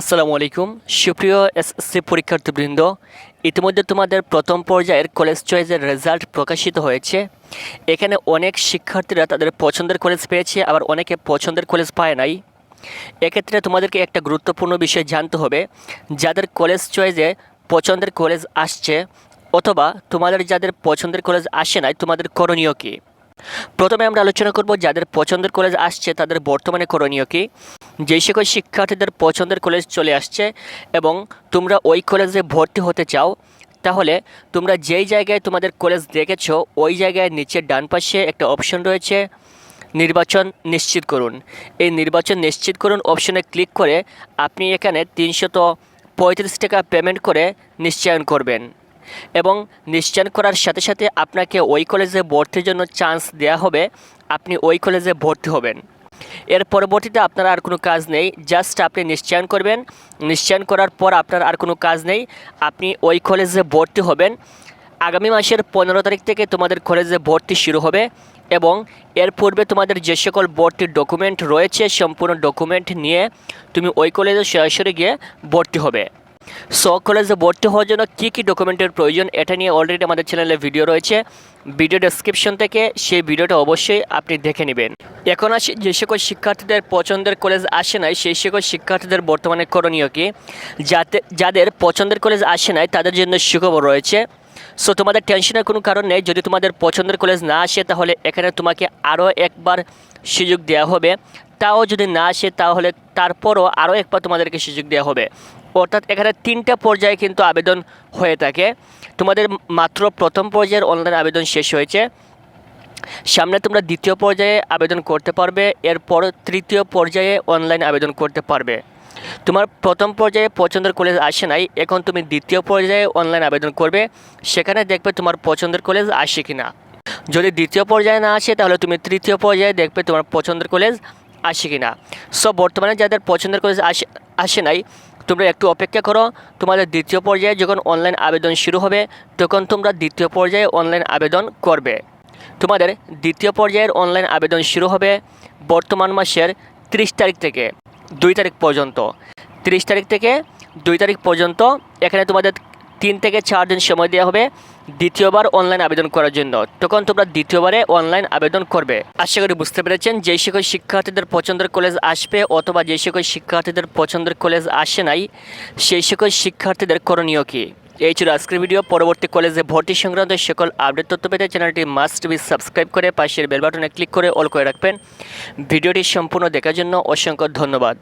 আসসালামু আলাইকুম। সুপ্রিয় এসএসসি পরীক্ষার্থীবৃন্দ, ইতিমধ্যে তোমাদের প্রথম পর্যায়ের কলেজ চয়েসের রেজাল্ট প্রকাশিত হয়েছে। এখানে অনেক শিক্ষার্থীরা তাদের পছন্দের কলেজ পেয়েছে, আবার অনেকে পছন্দের কলেজ পায় নাই। এক্ষেত্রে তোমাদেরকে একটা গুরুত্বপূর্ণ বিষয় জানতে হবে, যাদের কলেজ চয়েসে পছন্দের কলেজ আসছে, অথবা তোমাদের যাদের পছন্দের কলেজ আসে নাই, তোমাদের করণীয় কী? প্রথমে আমরা আলোচনা করব যাদের পছন্দের কলেজ আসছে, তাদের বর্তমানে করণীয় কী? যেই সকল শিক্ষার্থীদের পছন্দের কলেজ চলে আসছে এবং তোমরা ওই কলেজে ভর্তি হতে চাও, তাহলে তোমরা যেই জায়গায় তোমাদের কলেজ দেখেছ, ওই জায়গায় নিচের ডান পাশে একটা অপশন রয়েছে, নির্বাচন নিশ্চিত করুন। এই নির্বাচন নিশ্চিত করুন অপশনে ক্লিক করে আপনি এখানে তিনশত পঁয়ত্রিশ টাকা পেমেন্ট করে নিশ্চয়ন করবেন। এবং নিশ্চয়ন করার সাথে সাথে আপনাকে ওই কলেজে ভর্তির জন্য চান্স দেওয়া হবে। আপনি ওই কলেজে ভর্তি হবেন। এর পরবর্তীতে আপনার আর কোনো কাজ নেই। জাস্ট আপনি নিশ্চয়ন করবেন। নিশ্চয়ন করার পর আপনার আর কোনো কাজ নেই। আপনি ওই কলেজে ভর্তি হবেন। আগামী মাসের পনেরো তারিখ থেকে তোমাদের কলেজে ভর্তি শুরু হবে এবং এর পূর্বে তোমাদের যে সকল ভর্তির ডকুমেন্ট রয়েছে, সম্পূর্ণ ডকুমেন্ট নিয়ে তুমি ওই কলেজে সরাসরি গিয়ে ভর্তি হবে। সো কলেজে ভর্তি হওয়ার জন্য কী কী ডকুমেন্টের প্রয়োজন, এটা নিয়ে অলরেডি আমাদের চ্যানেলে ভিডিও রয়েছে। ভিডিও ডেসক্রিপশন থেকে সেই ভিডিওটা অবশ্যই আপনি দেখে নেবেন। এখন আসি, যে সকল শিক্ষার্থীদের পছন্দের কলেজ আসে নাই, সেই সকল শিক্ষার্থীদের বর্তমানে করণীয় কি? যাতে, যাদের পছন্দের কলেজ আসে নাই, তাদের জন্য সুখবর রয়েছে। সো তোমাদের টেনশনের কোনো কারণ নেই, যদি তোমাদের পছন্দের কলেজ না আসে, তাহলে এখানে তোমাকে আরও একবার সুযোগ দেওয়া হবে। তাও যদি না আসে, তাহলে তারপরও আরও একবার তোমাদেরকে সুযোগ দেওয়া হবে। অর্থাৎ এখানে তিনটা পর্যায়ে কিন্তু আবেদন হয়ে থাকে। তোমাদের মাত্র প্রথম পর্যায়ের অনলাইন আবেদন শেষ হয়েছে। সামনে তোমরা দ্বিতীয় পর্যায়ে আবেদন করতে পারবে, এরপর তৃতীয় পর্যায়ে অনলাইন আবেদন করতে পারবে। তোমার প্রথম পর্যায়ে পছন্দের কলেজ আসে নাই, এখন তুমি দ্বিতীয় পর্যায়ে অনলাইন আবেদন করবে, সেখানে দেখবে তোমার পছন্দের কলেজ আসে কি না যদি দ্বিতীয় পর্যায়ে না আসে, তাহলে তুমি তৃতীয় পর্যায়ে দেখবে তোমার পছন্দের কলেজ আসে কি না সো বর্তমানে যাদের পছন্দের কলেজ আসে আসে নাই তোমরা একটু অপেক্ষা করো। তোমাদের দ্বিতীয় পর্যায়ে যখন অনলাইন আবেদন শুরু হবে, তখন তোমরা দ্বিতীয় পর্যায়ে অনলাইন আবেদন করবে। তোমাদের দ্বিতীয় পর্যায়ের অনলাইন আবেদন শুরু হবে বর্তমান মাসের ত্রিশ তারিখ থেকে, দুই তারিখ পর্যন্ত। ত্রিশ তারিখ থেকে দুই তারিখ পর্যন্ত এখানে তোমাদের তিন থেকে চার দিন সময় দেওয়া হবে দ্বিতীয়বার অনলাইন আবেদন করার জন্য। তখন তোমরা দ্বিতীয়বারে অনলাইন আবেদন করবে। আশা করি বুঝতে পেরেছেন যেই সকল শিক্ষার্থীদের পছন্দের কলেজ আসবে অথবা যেই সকল শিক্ষার্থীদের পছন্দের কলেজ আসে নাই, সেই সকল শিক্ষার্থীদের করণীয় কী? এই ছিল আজকের ভিডিও পরবর্তী কলেজে ভর্তি সংক্রান্ত সকল আপডেট তথ্য পেতে চ্যানেলটি মাস্ট বি সাবস্ক্রাইব করে পাশের বেল বাটনে ক্লিক করে অল করে রাখবেন। ভিডিওটি সম্পূর্ণ দেখার জন্য অসংখ্য ধন্যবাদ।